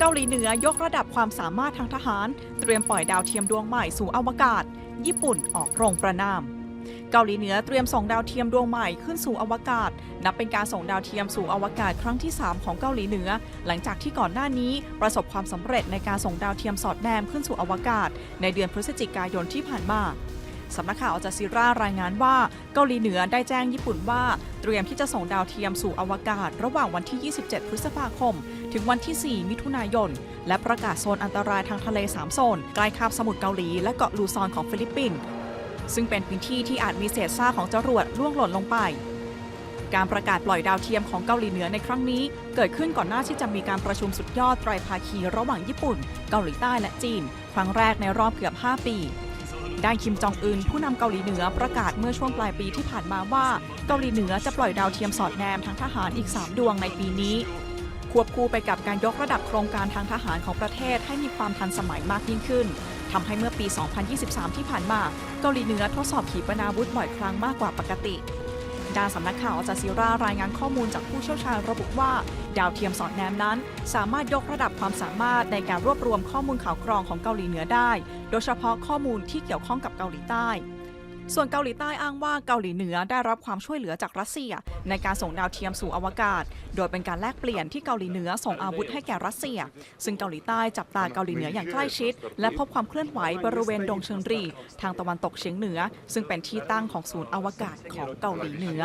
เกาหลีเหนือยกระดับความสามารถทางทหาร เตรียมปล่อยดาวเทียมดวงใหม่สู่อวกาศ ญี่ปุ่นออกโรงประนาม เกาหลีเหนือเตรียมส่งดาวเทียมดวงใหม่ขึ้นสู่อวกาศ นับเป็นการส่งดาวเทียมสู่อวกาศครั้งที่ 3 ของเกาหลีเหนือ หลังจากที่ก่อนหน้านี้ประสบความสำเร็จในการส่งดาวเทียมสอดแนมขึ้นสู่อวกาศ ในเดือนพฤศจิกายนที่ผ่านมา สำนักข่าวอัลจาซีร่ารายงานว่าเกาหลีเหนือได้แจ้งญี่ปุ่นว่า เตรียมที่จะส่งดาวเทียมสู่อวกาศ ระหว่างวันที่ 27 พฤษภาคม ถึงวันที่ 4 มิถุนายน และประกาศโซนอันตรายทางทะเล 3 โซน ใกล้คาบสมุทรเกาหลีและเกาะลูซอนของฟิลิปปินส์ซึ่งเป็นพื้นที่ที่อาจมีเศษซากของจรวดล่วงหล่นลงไปการประกาศปล่อยดาวเทียมของเกาหลีเหนือในครั้งนี้ เกิดขึ้นก่อนหน้าที่จะมีการประชุมสุดยอดไตรภาคีระหว่างญี่ปุ่น เกาหลีใต้และจีน ครั้งแรกในรอบเกือบ 5 ปี ด้านคิมจองอึนผู้นำเกาหลีเหนือประกาศเมื่อช่วงปลายปีที่ผ่านมาว่าเกาหลีเหนือจะปล่อยดาวเทียมสอดแนมทางทหารอีก 3 ดวงในปีนี้ ควบคู่ไปกับการยกระดับโครงการทางทหารของประเทศให้มีความทันสมัยมากยิ่งขึ้นทำให้เมื่อปี 2023 ที่ผ่านมา เกาหลีเหนือทดสอบขีปนาวุธบ่อยครั้งมากกว่าปกติ ด้านสำนักข่าวจาซีรารายงานข้อมูลจากผู้เชี่ยวชาญระบุว่า ดาวเทียมสอดแนมนั้น สามารถยกระดับความสามารถในการรวบรวมข้อมูลข่าวกรองของเกาหลีเหนือได้ โดยเฉพาะข้อมูลที่เกี่ยวข้องกับเกาหลีใต้ ส่วนเกาหลีใต้อ้างว่าเกาหลีเหนือได้รับความช่วยเหลือจากรัสเซีย ในการส่งดาวเทียมสู่อวกาศ โดยเป็นการแลกเปลี่ยนที่เกาหลีเหนือส่งอาวุธให้แก่รัสเซีย ซึ่งเกาหลีใต้จับตาเกาหลีเหนืออย่างใกล้ชิด และพบความเคลื่อนไหวบริเวณดงเชิงรี ทางตะวันตกเฉียงเหนือ ซึ่งเป็นที่ตั้งของศูนย์อวกาศของเกาหลีเหนือ